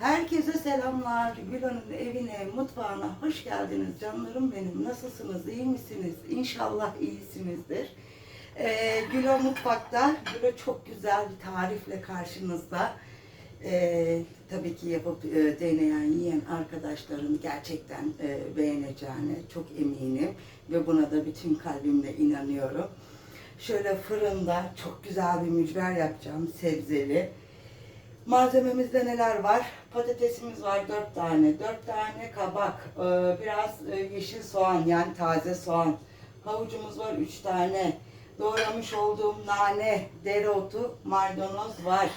Herkese selamlar. Gülhan'ın evine, mutfağına hoş geldiniz canlarım benim. Nasılsınız, iyi misiniz? İnşallah iyisinizdir. Ee, Gülo mutfakta, Gülo çok güzel bir tarifle karşınızda. Ee, tabii ki yapıp e, deneyen, yiyen arkadaşlarım gerçekten e, beğeneceğine çok eminim. Ve buna da bütün kalbimle inanıyorum. Şöyle fırında çok güzel bir mücver yapacağım, sebzeli. Malzememizde neler var? Patatesimiz var 4 tane, 4 tane kabak, e, biraz e, yeşil soğan yani taze soğan. Havucumuz var 3 tane. Doğramış olduğum nane, dereotu, maydanoz var.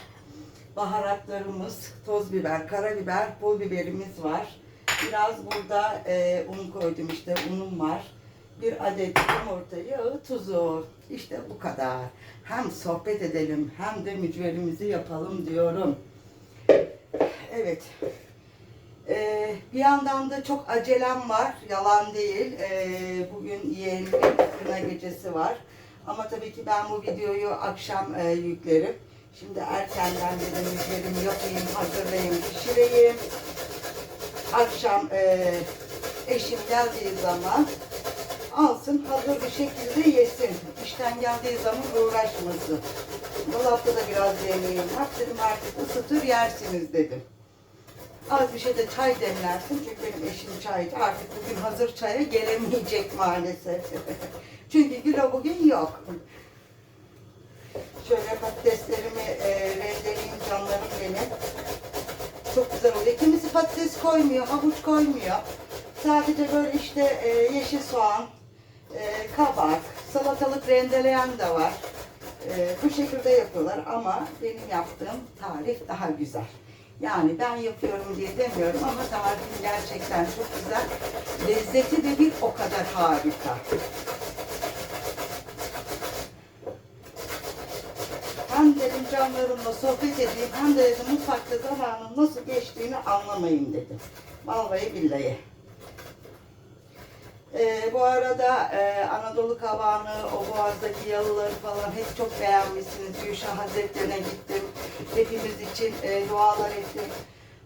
Baharatlarımız, toz biber, karabiber, pul biberimiz var. Biraz burada e, un koydum işte unum var. Bir adet yumurta yağı, tuzu. İşte bu kadar. Hem sohbet edelim hem de mücverimizi yapalım diyorum. Evet. Ee, bir yandan da çok acelem var. Yalan değil. Ee, bugün yeğenimin kına gecesi var. Ama tabii ki ben bu videoyu akşam e, yüklerim. Şimdi erkenden dedim mücverimi yapayım, hazırlayayım, pişireyim. Akşam e, eşim geldiği zaman alsın hazır bir şekilde yesin. İşten geldiği zaman uğraşmasın. Dolapta da biraz yemeğim var. Dedim artık ısıtır yersiniz dedim. Az bir şey de çay demlersin çünkü benim eşim çaycı. Artık bugün hazır çaya gelemeyecek maalesef. çünkü Gülo bugün yok. Şöyle patateslerimi e, rendeleyeyim canlarım benim. Çok güzel oluyor. Kimisi patates koymuyor, havuç koymuyor. Sadece böyle işte e, yeşil soğan, e, kabak, salatalık rendeleyen de var. E, bu şekilde yapıyorlar ama benim yaptığım tarif daha güzel. Yani ben yapıyorum diye demiyorum ama tarifim gerçekten çok güzel. Lezzeti de bir o kadar harika. Hem dedim canlarımla sohbet edeyim hem de dedim mutfakta zamanın nasıl geçtiğini anlamayayım dedim. Vallahi billahi. Ee, bu arada e, Anadolu Kavağı'nı, o Boğaz'daki yalıları falan hep çok beğenmişsiniz. Gülşah Hazretlerine gittim. Hepimiz için e, dualar ettim.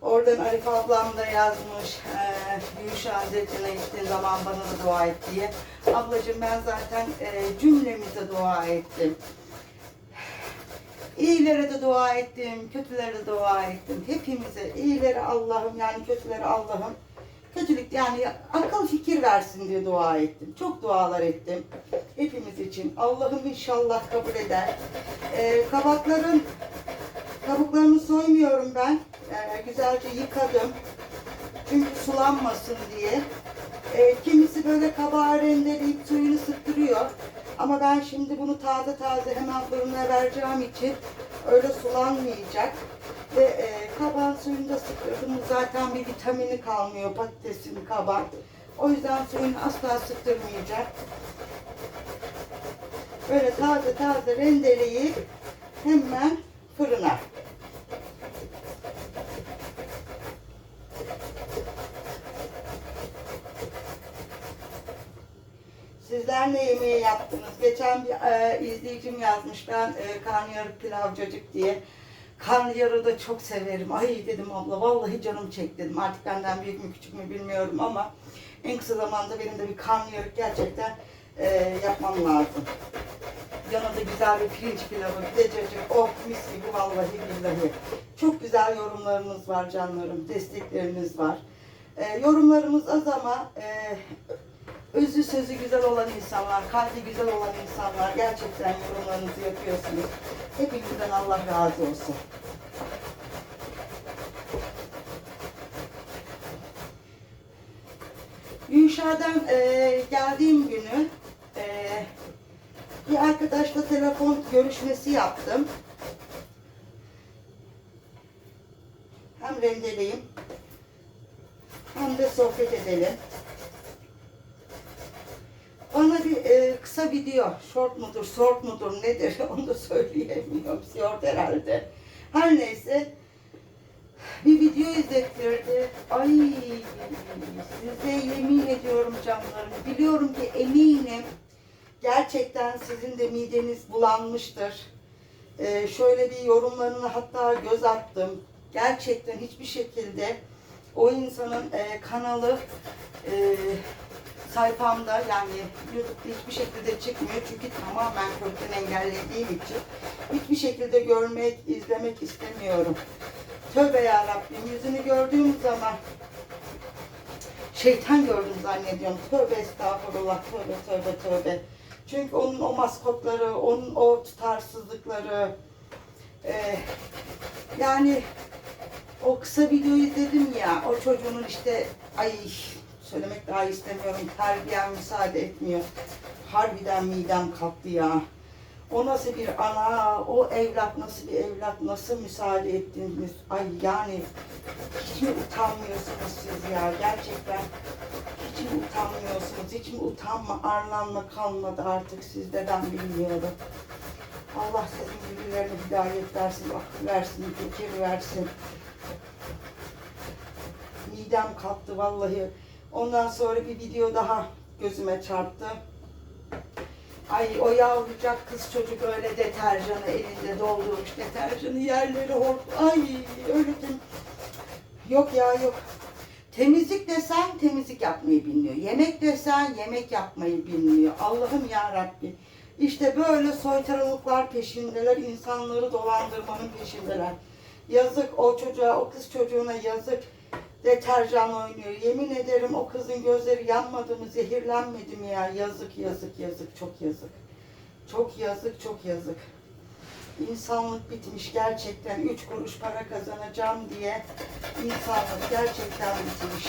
Oradan Arif ablam da yazmış. E, Gülşah Hazretlerine gittiğin zaman bana da dua et diye. Ablacığım ben zaten e, cümlemize dua ettim. İyilere de dua ettim, kötülere de dua ettim. Hepimize, iyilere Allah'ım yani kötülere Allah'ım. Kötülük yani akıl fikir versin diye dua ettim. Çok dualar ettim. Hepimiz için. Allah'ım inşallah kabul eder. Ee, kabakların kabuklarını soymuyorum ben. Ee, güzelce yıkadım. Çünkü sulanmasın diye. Ee, kimisi böyle kabağı rendeleyip suyunu sıktırıyor. Ama ben şimdi bunu taze taze hemen fırına vereceğim için öyle sulanmayacak. Ve e, kabağın suyunu da sıktırdım. Zaten bir vitamini kalmıyor patatesin kabak. O yüzden suyunu asla sıktırmayacak. Böyle taze taze rendeleyip hemen fırına. Sizler ne yemeği yaptınız? Geçen bir e, izleyicim yazmış ben e, karnıyarık pilavcacık diye. Karnıyarığı da çok severim. Ay dedim abla vallahi canım çek dedim. Artık benden büyük mü küçük mü bilmiyorum ama en kısa zamanda benim de bir karnıyarık gerçekten e, yapmam lazım. Yanında güzel bir pirinç pilavı, bir de cacık. Oh mis gibi vallahi billahi. Çok güzel yorumlarınız var canlarım, destekleriniz var. E, yorumlarımız az ama e, özü sözü güzel olan insanlar, kalbi güzel olan insanlar gerçekten yorumlarınızı yapıyorsunuz. Hepinizden Allah razı olsun. Yuşa'dan e, geldiğim günü e, bir arkadaşla telefon görüşmesi yaptım. Hem rendeleyim hem de sohbet edelim. E, kısa video, short mudur, short mudur nedir onu da söyleyemiyorum. Short herhalde. Her neyse bir video izlettirdi. Ay size yemin ediyorum canlarım. Biliyorum ki eminim gerçekten sizin de mideniz bulanmıştır. E, şöyle bir yorumlarını hatta göz attım. gerçekten hiçbir şekilde o insanın e, kanalı e, sayfamda yani YouTube'da hiçbir şekilde çıkmıyor çünkü tamamen kökten engellediğim için hiçbir şekilde görmek, izlemek istemiyorum. Tövbe ya Rabbim yüzünü gördüğüm zaman şeytan gördüm zannediyorum. Tövbe estağfurullah, tövbe tövbe tövbe. Çünkü onun o maskotları, onun o tutarsızlıkları, e, yani o kısa videoyu izledim ya, o çocuğun işte, ay söylemek daha istemiyorum, terbiyem müsaade etmiyor. Harbiden midem kalktı ya. O nasıl bir ana, o evlat nasıl bir evlat, nasıl müsaade ettiniz? Ay yani hiç mi utanmıyorsunuz siz ya gerçekten? Hiç mi utanmıyorsunuz? Hiç mi utanma, arlanma kalmadı artık sizde ben bilmiyorum. Allah sizin gibilerine hidayet versin, akıl versin, fikir versin. Midem kalktı vallahi. Ondan sonra bir video daha gözüme çarptı. Ay o yavrucak kız çocuk öyle deterjanı elinde doldurmuş deterjanı yerleri hor. Ay öyle tem- Yok ya yok. Temizlik desen temizlik yapmayı bilmiyor. Yemek desen yemek yapmayı bilmiyor. Allah'ım ya Rabbi. İşte böyle soytarılıklar peşindeler. insanları dolandırmanın peşindeler. Yazık o çocuğa, o kız çocuğuna yazık. Deterjan oynuyor. Yemin ederim o kızın gözleri yanmadı mı, zehirlenmedi mi ya? Yazık, yazık, yazık, çok yazık. Çok yazık, çok yazık. İnsanlık bitmiş gerçekten. Üç kuruş para kazanacağım diye insanlık gerçekten bitmiş.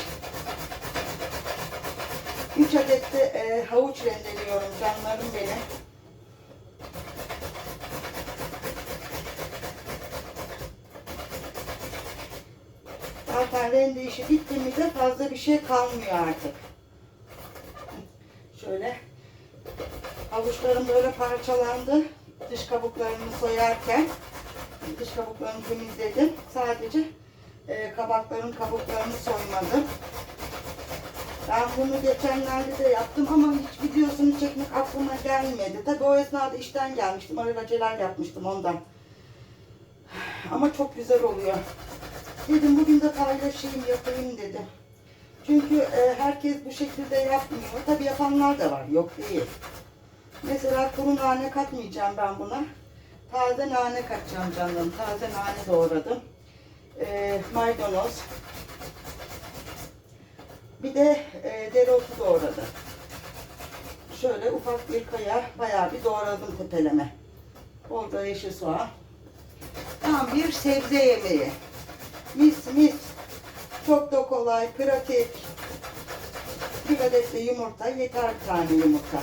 Üç adet de e, havuç rendeliyorum canlarım benim. Zaten rende işi bitti mi de fazla bir şey kalmıyor artık. Şöyle havuçlarım böyle parçalandı. Dış kabuklarını soyarken dış kabuklarını temizledim. Sadece e, kabakların kabuklarını soymadım. Ben bunu geçenlerde de yaptım ama hiç videosunu çekmek aklıma gelmedi. Tabi o esnada işten gelmiştim. Aralaceler yapmıştım ondan. Ama çok güzel oluyor. Dedim bugün de paylaşayım yapayım dedim. Çünkü e, herkes bu şekilde yapmıyor. Tabi yapanlar da var. Yok değil. Mesela kuru nane katmayacağım ben buna. Taze nane katacağım canım. Taze nane doğradım. E, maydanoz. Bir de e, dereotu doğradım. Şöyle ufak bir kaya bayağı bir doğradım tepeleme. Orada yeşil soğan. Tam bir sebze yemeği. Mis mis. Çok da kolay, pratik. Bir adet de yumurta, yeter bir tane yumurta.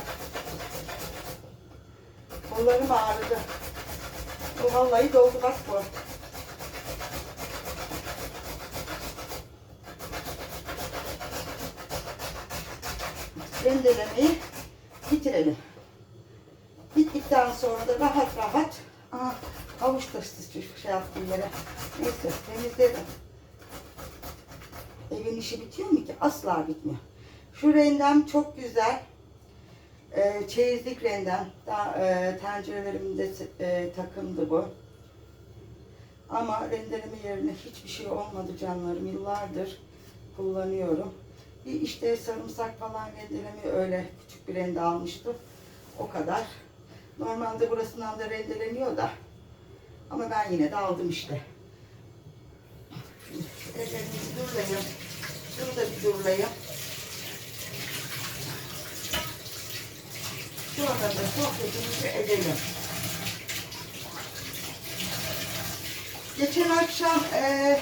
Kollarım ağrıdı. Bu vallahi doldu bak bu. Rendelemeyi bitirelim. Bittikten sonra da rahat rahat Aa, havuç da şey yaptım yere. Neyse temizledim. Evin işi bitiyor mu ki? Asla bitmiyor. Şu rendem çok güzel. Ee, çeyizlik rendem. Daha, e, tencerelerimde e, takımdı bu. Ama rendeleme yerine hiçbir şey olmadı canlarım. Yıllardır kullanıyorum. Bir işte sarımsak falan rendeleme öyle küçük bir rende almıştım. O kadar. Normalde burasından da rendeleniyor da. Ama ben yine de aldım işte. Ellerinizi durlayın. Şunu da bir durlayın. Sonra da sohbetimizi edelim. Geçen akşam eee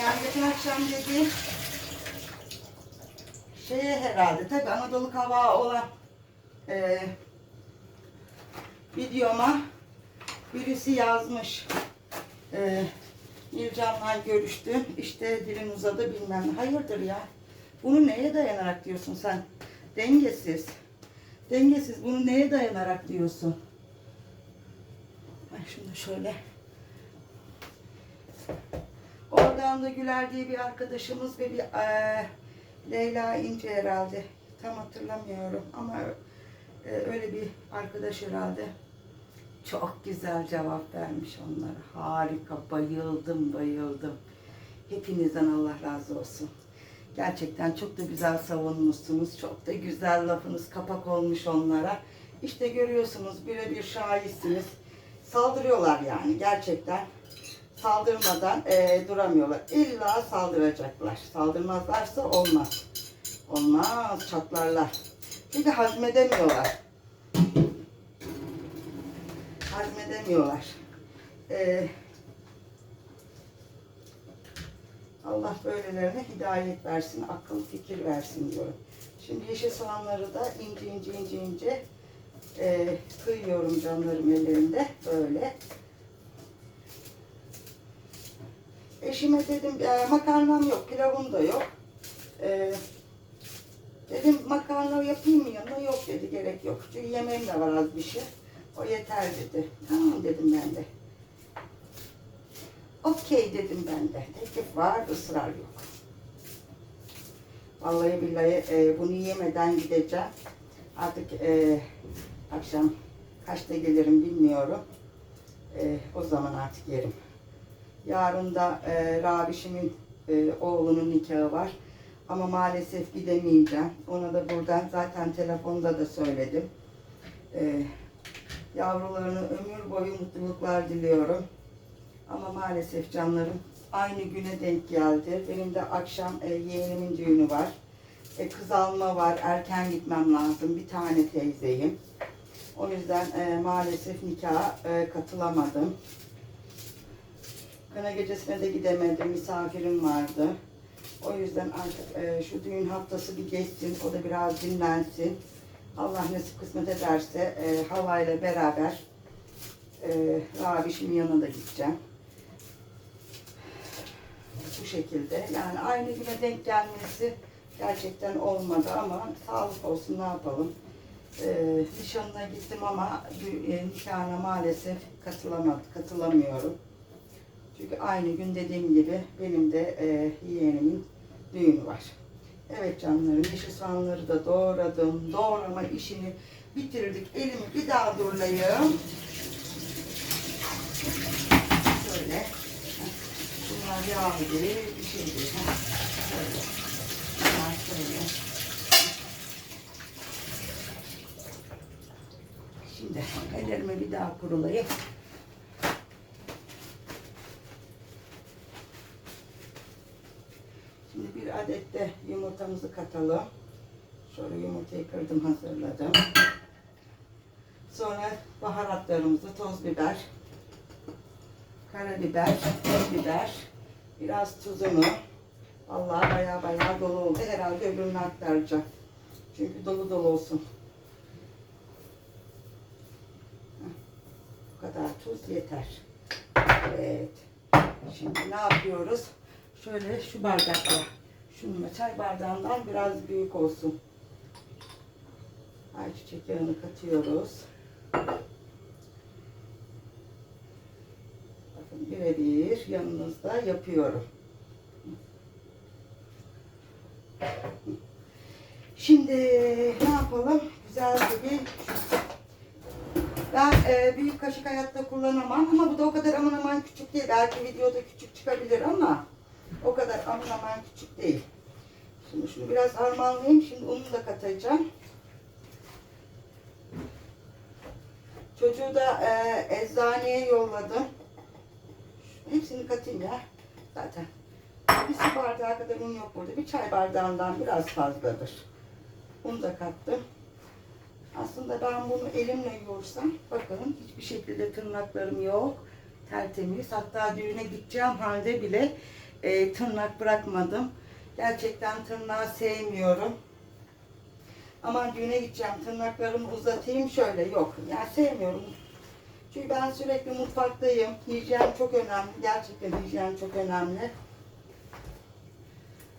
yani geçen akşam dediğim şeye herhalde tabi Anadolu Kavağı olan eee videoma birisi yazmış. Ee, Nilcan'la görüştüm. İşte dilin uzadı bilmem. Hayırdır ya? Bunu neye dayanarak diyorsun sen? Dengesiz. Dengesiz. Bunu neye dayanarak diyorsun? Ay şunu şöyle. Oradan da Güler diye bir arkadaşımız ve bir eee, Leyla İnce herhalde. Tam hatırlamıyorum ama e, öyle bir arkadaş herhalde. Çok güzel cevap vermiş onlar. Harika, bayıldım, bayıldım. Hepinizden Allah razı olsun. Gerçekten çok da güzel savunmuşsunuz. Çok da güzel lafınız kapak olmuş onlara. İşte görüyorsunuz birebir şahitsiniz. Saldırıyorlar yani gerçekten. Saldırmadan eee, duramıyorlar. İlla saldıracaklar. Saldırmazlarsa olmaz. Olmaz, çatlarlar. Çünkü hazmedemiyorlar. Hazmedemiyorlar. Ee, Allah böylelerine hidayet versin, akıl fikir versin diyorum. Şimdi yeşil soğanları da ince ince ince ince e, kıyıyorum canlarım ellerinde böyle. Eşime dedim e, makarnam yok, pilavım da yok. E, dedim makarna yapayım mı yanına? Yok dedi, gerek yok. Çünkü yemeğim de var az bir şey. O yeter dedi. Tamam dedim ben de. Okey dedim ben de. Teklif var, ısrar yok. Vallahi billahi e, bunu yemeden gideceğim. Artık e, akşam kaçta gelirim bilmiyorum. E, o zaman artık yerim. Yarın da e, Rabişimin e, oğlunun nikahı var. Ama maalesef gidemeyeceğim. Ona da buradan zaten telefonda da söyledim. E, yavrularına ömür boyu mutluluklar diliyorum. Ama maalesef canlarım aynı güne denk geldi. Benim de akşam e, yeğenimin düğünü var. E, kız alma var. Erken gitmem lazım. Bir tane teyzeyim. O yüzden e, maalesef nikaha e, katılamadım. Kına gecesine de gidemedim. Misafirim vardı. O yüzden artık e, şu düğün haftası bir geçsin. O da biraz dinlensin. Allah nasip kısmet ederse e, Hava ile beraber e, Rabişimin yanına da gideceğim. Bu şekilde. Yani aynı güne denk gelmesi gerçekten olmadı ama sağlık olsun ne yapalım. E, nişanına gittim ama e, nikahına maalesef katılamadım, katılamıyorum. Çünkü aynı gün dediğim gibi benim de e, yeğenimin düğünü var. Evet canlarım, yeşil soğanları da doğradım. Doğrama işini bitirdik. Elimi bir daha doğrayayım. Şöyle. Bunlar yağlı değil, bir şey Şöyle. Bunlar şöyle. Şimdi ellerimi bir daha kurulayım. Şimdi bir adet de yumurtamızı katalım. Şöyle yumurtayı kırdım hazırladım. Sonra baharatlarımızı toz biber, karabiber, toz biber, biraz tuzunu. Vallahi baya baya dolu oldu. Herhalde öbürünü aktaracağım. Çünkü dolu dolu olsun. Bu kadar tuz yeter. Evet. Şimdi ne yapıyoruz? Şöyle şu bardakla. Şununla çay bardağından biraz büyük olsun. Ayçiçek yağını katıyoruz. Bakın birebir yanınızda yapıyorum. Şimdi ne yapalım? Güzel bir ben e, büyük kaşık hayatta kullanamam ama bu da o kadar aman aman küçük değil. Belki videoda küçük çıkabilir ama o kadar aman aman küçük değil. Şimdi şunu biraz harmanlayayım. Şimdi unu da katacağım. Çocuğu da e, eczaneye yolladım. Hepsini katayım ya. Zaten. Bir su bardağı kadar un yok burada. Bir çay bardağından biraz fazladır. Unu da kattım. Aslında ben bunu elimle yoğursam, bakın hiçbir şekilde tırnaklarım yok. Tertemiz. Hatta düğüne gideceğim halde bile e, tırnak bırakmadım. Gerçekten tırnağı sevmiyorum. Ama düğüne gideceğim tırnaklarımı uzatayım şöyle yok. Yani sevmiyorum. Çünkü ben sürekli mutfaktayım. Hijyen çok önemli. Gerçekten hijyen çok önemli.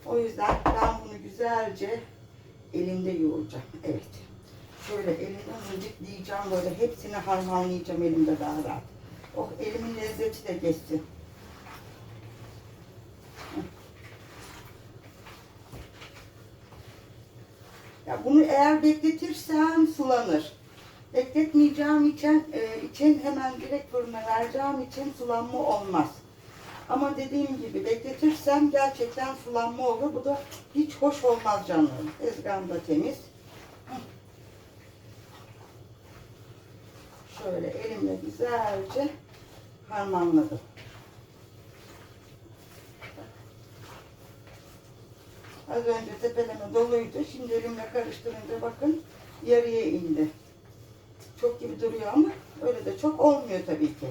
O yüzden ben bunu güzelce elimde yoğuracağım. Evet. Şöyle elimden mıncıklayacağım böyle hepsini harmanlayacağım elimde daha rahat. Oh elimin lezzeti de geçsin. Ya bunu eğer bekletirsem sulanır. Bekletmeyeceğim için, e, için hemen direkt fırına vereceğim için sulanma olmaz. Ama dediğim gibi bekletirsem gerçekten sulanma olur. Bu da hiç hoş olmaz canlarım. Tezgahım da temiz. Şöyle elimle güzelce harmanladım. Az önce tepeleme doluydu. Şimdi elimle karıştırınca bakın yarıya indi. Çok gibi duruyor ama öyle de çok olmuyor tabii ki.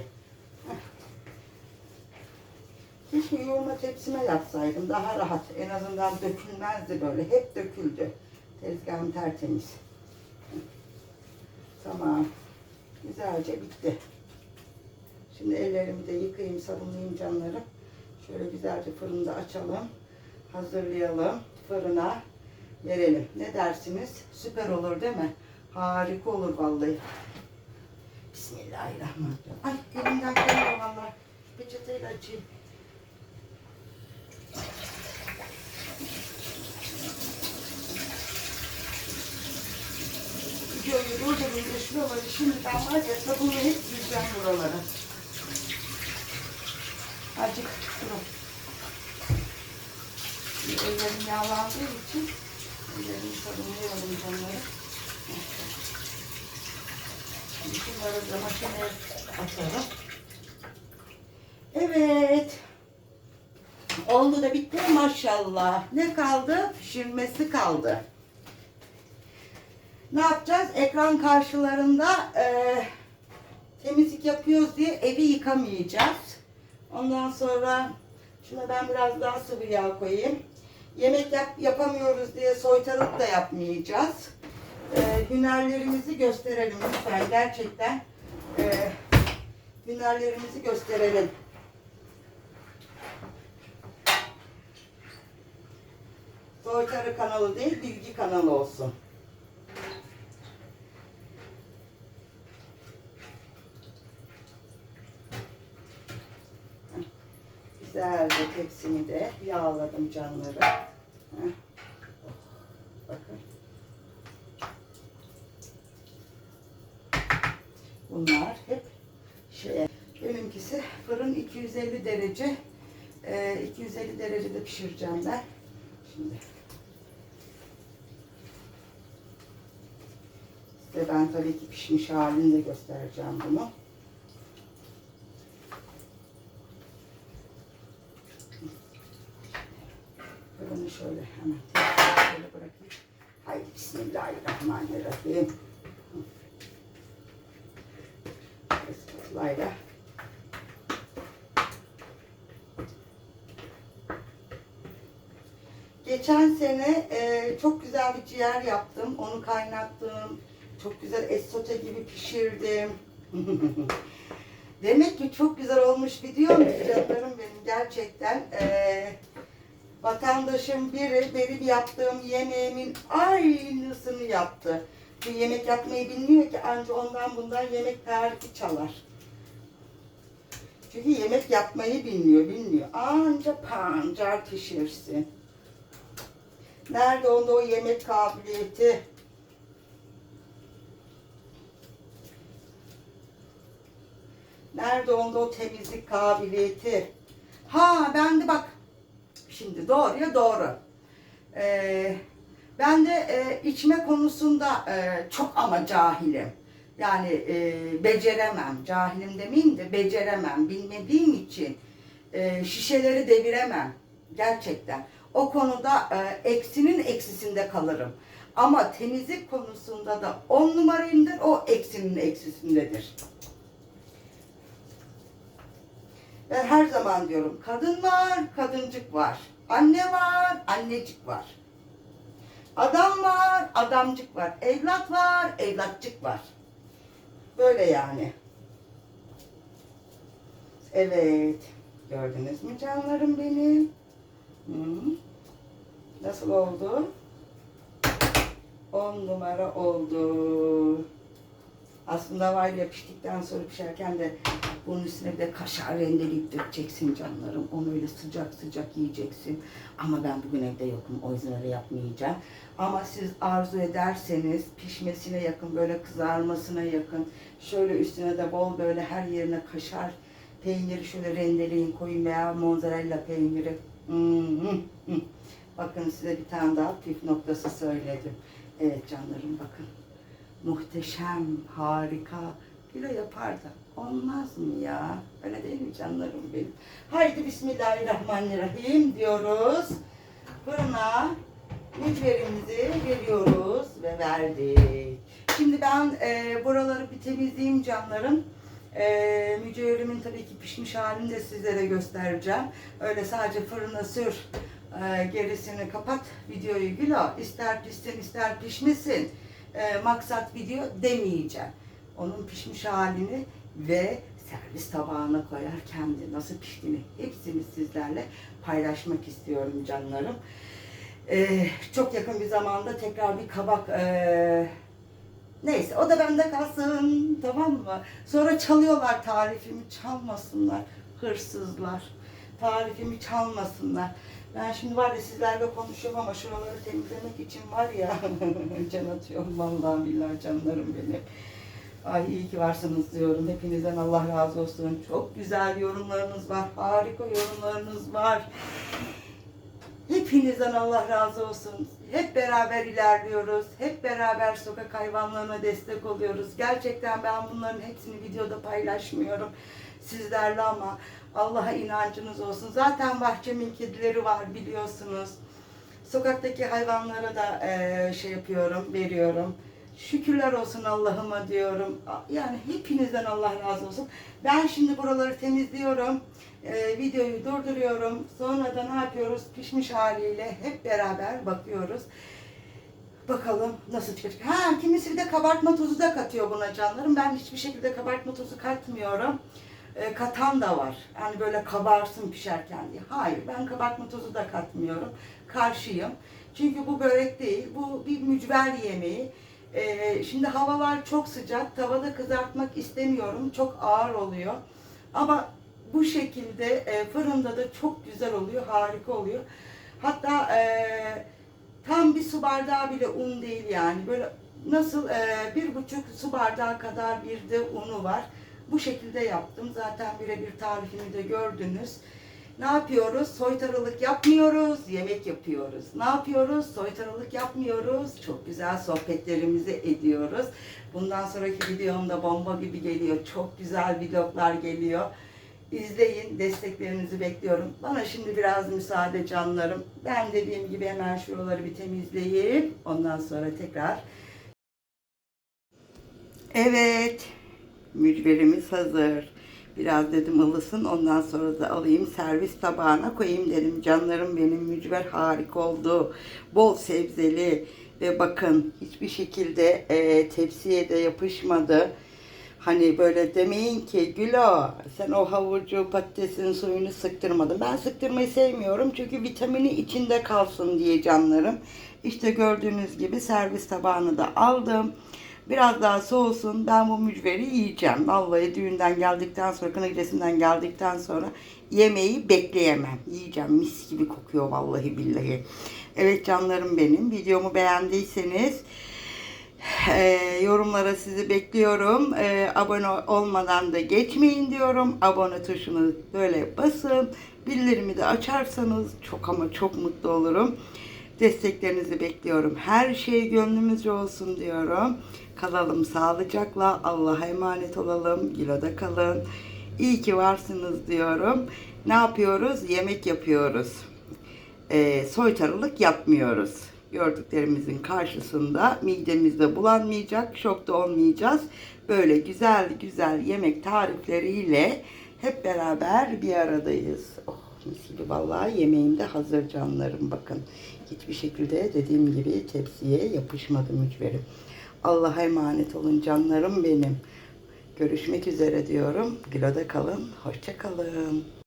Keşke yoğurma tepsime yapsaydım. Daha rahat. En azından dökülmezdi böyle. Hep döküldü. Tezgahım tertemiz. Tamam. Güzelce bitti. Şimdi ellerimi de yıkayayım, sabunlayayım canlarım. Şöyle güzelce fırında açalım. Hazırlayalım. Fırına verelim. Ne dersiniz? Süper olur değil mi? Harika olur vallahi. Bismillahirrahmanirrahim. Ay elimden geliyor vallahi. Peçeteyle açayım. Videoyu durdurunca şuraları şimdiden var ya sabunla hep sileceğim buraları. Azıcık durun. Şimdi ellerim yağlandığı için ellerimi sabunlayalım canları. Şimdi şunları da makineye atalım. Evet. Oldu da bitti maşallah. Ne kaldı? Pişirmesi kaldı. Ne yapacağız? Ekran karşılarında e, temizlik yapıyoruz diye evi yıkamayacağız. Ondan sonra şuna ben biraz daha sıvı yağ koyayım. Yemek yap, yapamıyoruz diye soytarılık da yapmayacağız. E, hünerlerimizi gösterelim lütfen. Gerçekten e, hünerlerimizi gösterelim. Soytarı kanalı değil, bilgi kanalı olsun. Güzelce tepsimi de yağladım canları. Bakın. Bunlar hep şey. Benimkisi fırın 250 derece. Ee, 250 derecede pişireceğim ben. Şimdi. Size ben tabii ki pişmiş halini de göstereceğim bunu. Şöyle hemen şöyle bırakayım. Haydi Bismillahirrahmanirrahim. Ispatlayla. Geçen sene e, çok güzel bir ciğer yaptım. Onu kaynattım. Çok güzel esote gibi pişirdim. Demek ki çok güzel olmuş biliyor musunuz canlarım benim gerçekten. E, vatandaşım biri benim yaptığım yemeğimin aynısını yaptı. Bu yemek yapmayı bilmiyor ki anca ondan bundan yemek tarifi çalar. Çünkü yemek yapmayı bilmiyor, bilmiyor. Anca pancar pişirsin. Nerede onda o yemek kabiliyeti? Nerede onda o temizlik kabiliyeti? Ha ben de bak şimdi doğruya doğru. Ee, ben de e, içme konusunda e, çok ama cahilim. Yani e, beceremem. Cahilim demeyeyim de beceremem. Bilmediğim için e, şişeleri deviremem. Gerçekten. O konuda e, eksinin eksisinde kalırım. Ama temizlik konusunda da on numarayımdır. O eksinin eksisindedir. Ben her zaman diyorum kadın var, kadıncık var. Anne var, annecik var. Adam var, adamcık var. Evlat var, evlatçık var. Böyle yani. Evet. Gördünüz mü canlarım benim? Hı. Nasıl oldu? On numara oldu. Aslında var ya piştikten sonra pişerken de bunun üstüne bir de kaşar rendeleyip dökeceksin canlarım. Onu öyle sıcak sıcak yiyeceksin. Ama ben bugün evde yokum. O yüzden öyle yapmayacağım. Ama siz arzu ederseniz pişmesine yakın, böyle kızarmasına yakın. Şöyle üstüne de bol böyle her yerine kaşar peyniri şöyle rendeleyin koyun veya mozzarella peyniri. Bakın size bir tane daha püf noktası söyledim. Evet canlarım bakın. Muhteşem, harika. Kilo yapar da olmaz mı ya? Öyle değil mi canlarım benim? Haydi Bismillahirrahmanirrahim diyoruz. Fırına mücverimizi veriyoruz ve verdik. Şimdi ben e, buraları bir temizleyeyim canlarım. E, mücevherimin tabii ki pişmiş halini de sizlere göstereceğim. Öyle sadece fırına sür, e, gerisini kapat videoyu gülo. İster pişsin ister pişmesin. E, maksat video demeyeceğim. Onun pişmiş halini ve servis tabağına koyarken de nasıl piştiğini hepsini sizlerle paylaşmak istiyorum canlarım. Ee, çok yakın bir zamanda tekrar bir kabak ee, neyse o da bende kalsın tamam mı? Sonra çalıyorlar tarifimi çalmasınlar hırsızlar. Tarifimi çalmasınlar. Ben şimdi var ya sizlerle konuşuyorum ama şuraları temizlemek için var ya can atıyorum vallahi billahi canlarım benim. Ay iyi ki varsınız diyorum. Hepinizden Allah razı olsun. Çok güzel yorumlarınız var. Harika yorumlarınız var. Hepinizden Allah razı olsun. Hep beraber ilerliyoruz. Hep beraber sokak hayvanlarına destek oluyoruz. Gerçekten ben bunların hepsini videoda paylaşmıyorum sizlerle ama Allah'a inancınız olsun. Zaten bahçemin kedileri var biliyorsunuz. Sokaktaki hayvanlara da eee, şey yapıyorum, veriyorum. Şükürler olsun Allah'ıma diyorum. Yani hepinizden Allah razı olsun. Ben şimdi buraları temizliyorum. Ee, videoyu durduruyorum. Sonra da ne yapıyoruz? Pişmiş haliyle hep beraber bakıyoruz. Bakalım nasıl çıkacak. Ha kimisi de kabartma tozu da katıyor buna canlarım. Ben hiçbir şekilde kabartma tozu katmıyorum. Ee, katan da var. Hani böyle kabarsın pişerken diye. Hayır ben kabartma tozu da katmıyorum. Karşıyım. Çünkü bu börek değil. Bu bir mücver yemeği. Ee, şimdi havalar çok sıcak. Tavada kızartmak istemiyorum. Çok ağır oluyor. Ama bu şekilde e, fırında da çok güzel oluyor. Harika oluyor. Hatta e, tam bir su bardağı bile un değil yani. Böyle nasıl e, bir buçuk su bardağı kadar bir de unu var. Bu şekilde yaptım. Zaten birebir tarifini de gördünüz. Ne yapıyoruz? Soytarılık yapmıyoruz, yemek yapıyoruz. Ne yapıyoruz? Soytarılık yapmıyoruz. Çok güzel sohbetlerimizi ediyoruz. Bundan sonraki videomda bomba gibi geliyor. Çok güzel vloglar geliyor. İzleyin, desteklerinizi bekliyorum. Bana şimdi biraz müsaade canlarım. Ben dediğim gibi hemen şuraları bir temizleyeyim. Ondan sonra tekrar. Evet, mücverimiz hazır. Biraz dedim ılısın ondan sonra da alayım servis tabağına koyayım dedim. Canlarım benim mücver harika oldu. Bol sebzeli ve bakın hiçbir şekilde e, tepsiye de yapışmadı. Hani böyle demeyin ki Gülo sen o havucu patatesin suyunu sıktırmadın. Ben sıktırmayı sevmiyorum çünkü vitamini içinde kalsın diye canlarım. İşte gördüğünüz gibi servis tabağını da aldım. Biraz daha soğusun. Ben bu mücveri yiyeceğim. Vallahi düğünden geldikten sonra, kına geldikten sonra yemeği bekleyemem. Yiyeceğim. Mis gibi kokuyor vallahi billahi. Evet canlarım benim. Videomu beğendiyseniz e, yorumlara sizi bekliyorum. E, abone olmadan da geçmeyin diyorum. Abone tuşunu böyle basın. Bildirimi de açarsanız çok ama çok mutlu olurum. Desteklerinizi bekliyorum. Her şey gönlümüzce olsun diyorum. Kalalım sağlıcakla. Allah'a emanet olalım. Gilo'da kalın. İyi ki varsınız diyorum. Ne yapıyoruz? Yemek yapıyoruz. Ee, soytarılık yapmıyoruz. Gördüklerimizin karşısında midemizde bulanmayacak, şokta olmayacağız. Böyle güzel güzel yemek tarifleriyle hep beraber bir aradayız. Oh mis gibi vallahi yemeğim de hazır canlarım bakın. Hiçbir şekilde dediğim gibi tepsiye yapışmadı mücverim. Allah'a emanet olun canlarım benim. Görüşmek üzere diyorum. Gülo'da kalın. Hoşça kalın.